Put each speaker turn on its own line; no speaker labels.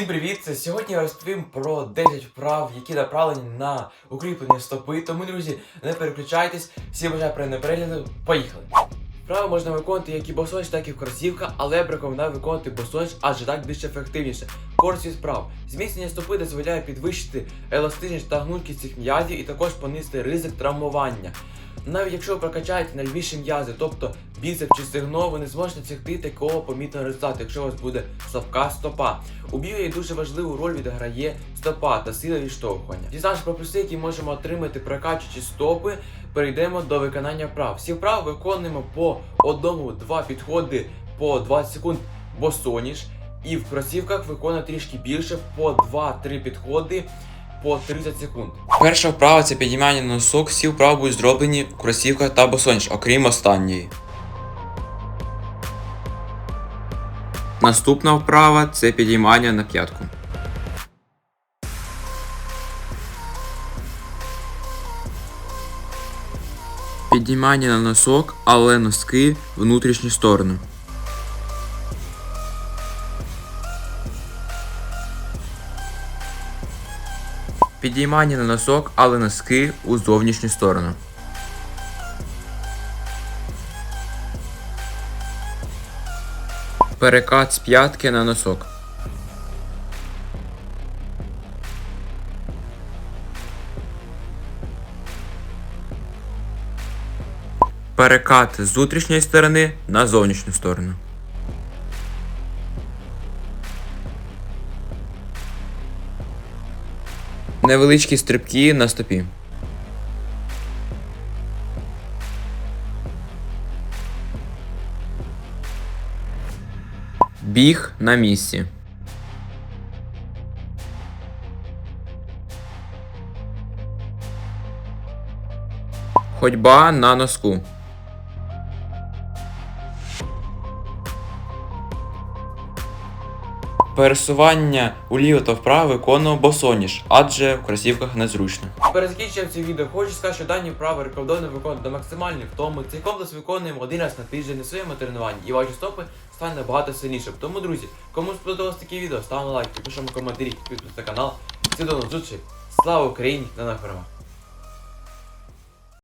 Всім привіт! Сьогодні я розповім про 10 вправ, які направлені на укріплення стопи. Тому, друзі, не переключайтесь. Всі бажаю приємного перегляду. Поїхали! Вправи можна виконувати як і босоніж, так і в кросівках, але я б рекомендую виконувати босоніж, адже так більш ефективніше. Користь справ. Зміцнення стопи дозволяє підвищити еластичність та гнуткість цих м'язів і також понизити ризик травмування. Навіть якщо ви прокачаєте найбільші м'язи, тобто біцеп чи стегно, ви не зможете досягти такого помітного результату, якщо у вас буде слабка стопа. У біої дуже важливу роль відіграє стопа та сила відштовхування. Дізнавшись про плюси, які можемо отримати прокачуючи стопи, перейдемо до виконання вправ. Всі вправи виконуємо по одному-два підходи по 20 секунд босоніж. І в кросівках виконуємо трішки більше по 2-3 підходи по 30 секунд. Перша вправа це підіймання носок. Всі вправи будуть зроблені в кросівках та босоніж, окрім останньої. Наступна вправа це підіймання на п'ятку. Підіймання на носок, але носки внутрішню сторону. Підіймання на носок, але носки у зовнішню сторону. Перекат з п'ятки на носок. Перекат з внутрішньої сторони на зовнішню сторону. Невеличкі стрибки на стопі. Біг на місці. Ходьба на носку. Пересування уліво та вправо виконував босоніж, адже в кросівках незручно. Перед закінченням цього відео хочу сказати, що дані вправи рекомендовано виконувати до максимальної втоми. Цей комплекс виконуємо один раз на тиждень на своєму тренуванні, і ваші стопи стане набагато сильнішим. Тому, друзі, кому сподобалось таке відео, ставимо лайк, пишемо коментарі, підписуйтесь на канал. Всі до нових зустрічей. Слава Україні! Нових перемог!